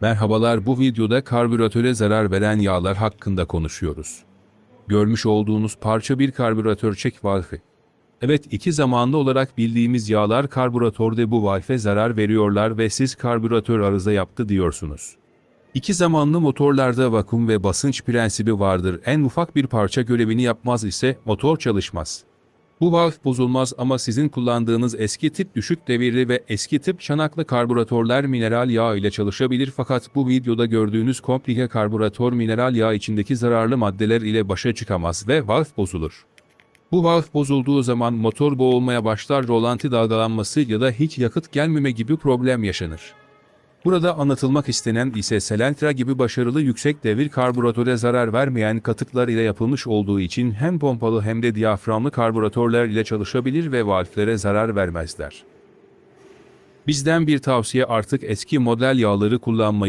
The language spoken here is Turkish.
Merhabalar bu videoda karbüratöre zarar veren yağlar hakkında konuşuyoruz. Görmüş olduğunuz parça bir karbüratör çek valfi. Evet iki zamanlı olarak bildiğimiz yağlar karbüratörde bu valfe zarar veriyorlar ve siz karbüratör arıza yaptı diyorsunuz. İki zamanlı motorlarda vakum ve basınç prensibi vardır. En ufak bir parça görevini yapmaz ise motor çalışmaz. Bu valf bozulmaz ama sizin kullandığınız eski tip düşük devirli ve eski tip çanaklı karbüratörler mineral yağ ile çalışabilir fakat bu videoda gördüğünüz komplike karbüratör mineral yağ içindeki zararlı maddeler ile başa çıkamaz ve valf bozulur. Bu valf bozulduğu zaman motor boğulmaya başlar rolanti dalgalanması ya da hiç yakıt gelmeme gibi problem yaşanır. Burada anlatılmak istenen ise Selentra gibi başarılı yüksek devir karbüratöre zarar vermeyen katıklar ile yapılmış olduğu için hem pompalı hem de diyaframlı karbüratörler ile çalışabilir ve valflere zarar vermezler. Bizden bir tavsiye artık eski model yağları kullanmayı